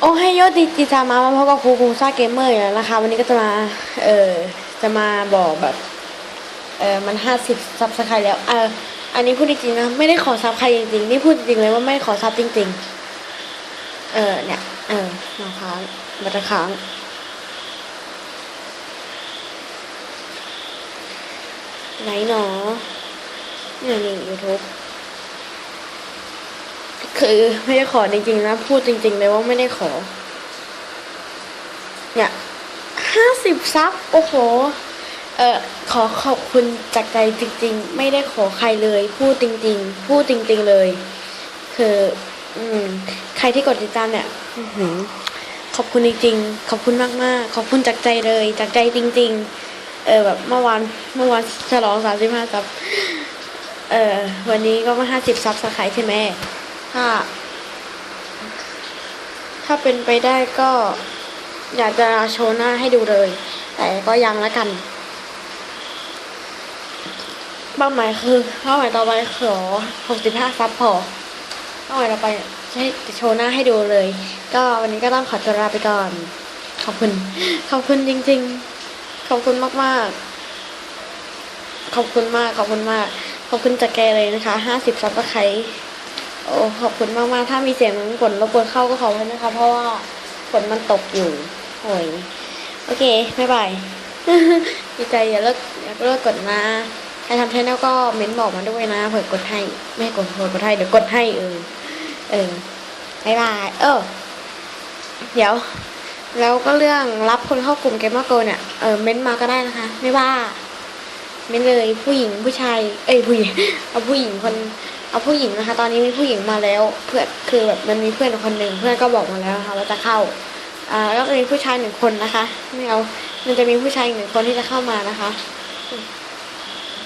โอ้ให้ยศดิจิตามามาพบกับครูครูซ่าเกมเมอร์แล้วนะคะวันนี้ก็จะมาเออจะมาบอกแบบเออมันห้าสิบซับสไครแล้วเอออันนี้พูดจริงๆนะไม่ได้ขอซับใครจริงๆนี่พูดจริงเลยว่าไม่ขอซับจริง ๆ เออเนี่ยเออมาค้างมาตะค้างไหนหนอเนี่ยนี่ยูทูบ คือไม่ได้ขอจริงๆนะ พูดจริง ๆ เลยว่าไม่ได้ขอ เนี่ยห้าสิบซับโอ้โห เออขอขอบคุณจากใจจริง ๆ ไม่ได้ขอใครเลย พูดจริง ๆ พูดจริง ๆเลย คือ อืม ใครที่กดติดตามเนี่ยขอบคุณจริงๆขอบคุณมากๆ ขอบคุณจากใจเลย จากใจจริง ๆ เออแบบเมื่อวานเมื่อวานฉลองสามสิบห้าซับเออวันนี้ก็มาห้าสิบซับสไครใช่ไหม ถ้า ถ้าเป็นไปได้ก็ อยากจะโชว์หน้าให้ดูเลย แต่ก็ยังแล้วกัน เป้าหมายคือเป้าหมายต่อไปขอหกสิบห้าซับพอเป้าหมายต่อไปจะให้จะโชว์หน้าให้ดูเลย ก็วันนี้ก็ต้องขอตัวลาไปก่อน ขอบคุณ ขอบคุณจริง ๆ ขอบคุณมาก ๆ ขอบคุณมาก ขอบคุณมาก ขอบคุณจากแกเลยนะคะห้าสิบซับสไคร โอ้ขอบคุณมากๆ ถ้ามีเสียงฝนรบกวนเข้าก็ขอโทษนะคะ เพราะว่าฝนมันตกอยู่โอ้ยโอเคบ๊ายบายดีใจอย่าเลิกอย่าเลิกกดนะใครทำชแนลก็เม้นบอกมาด้วยนะเผื่อกดให้ไม่กดเผื่อกดให้เดี๋ยวกดให้เออเออบายบายเออเดี๋ยว แล้วก็เรื่องรับคนเข้ากลุ่มเกมเมอร์โกเนี่ยเออเม้นมาก็ได้นะคะ ไม่ว่า เม้นเลยผู้หญิงผู้ชาย เอ้ยผู้หญิงเอาผู้หญิงคน เอาผู้หญิงนะคะ ตอนนี้มีผู้หญิงมาแล้ว เพื่อนคือแบบมันมีเพื่อนคนหนึ่งเพื่อนก็บอกมาแล้วนะคะว่าจะเข้าอ่าแล้วก็มีผู้ชายหนึ่งคนนะคะไม่เอามันจะมีผู้ชายอีกหนึ่งคนที่จะเข้ามานะคะ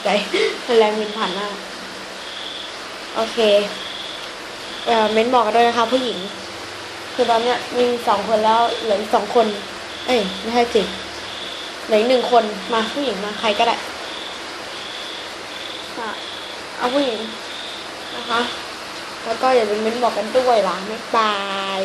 ใจแรงมินผ่านหน้าโอเคเอ่อเม้นบอกกันด้วยนะคะ ผู้หญิง คือตอนเนี้ยมีสองคนแล้วเหลืออีกสองคน เอ้ยไม่ใช่สิเหลืออีกหนึ่งคนมาผู้หญิงมาใครก็ได้อะเอาผู้หญิง นะคะ แล้วก็อย่าลืมเม้นบอกกันด้วยล่ะบ๊ายบาย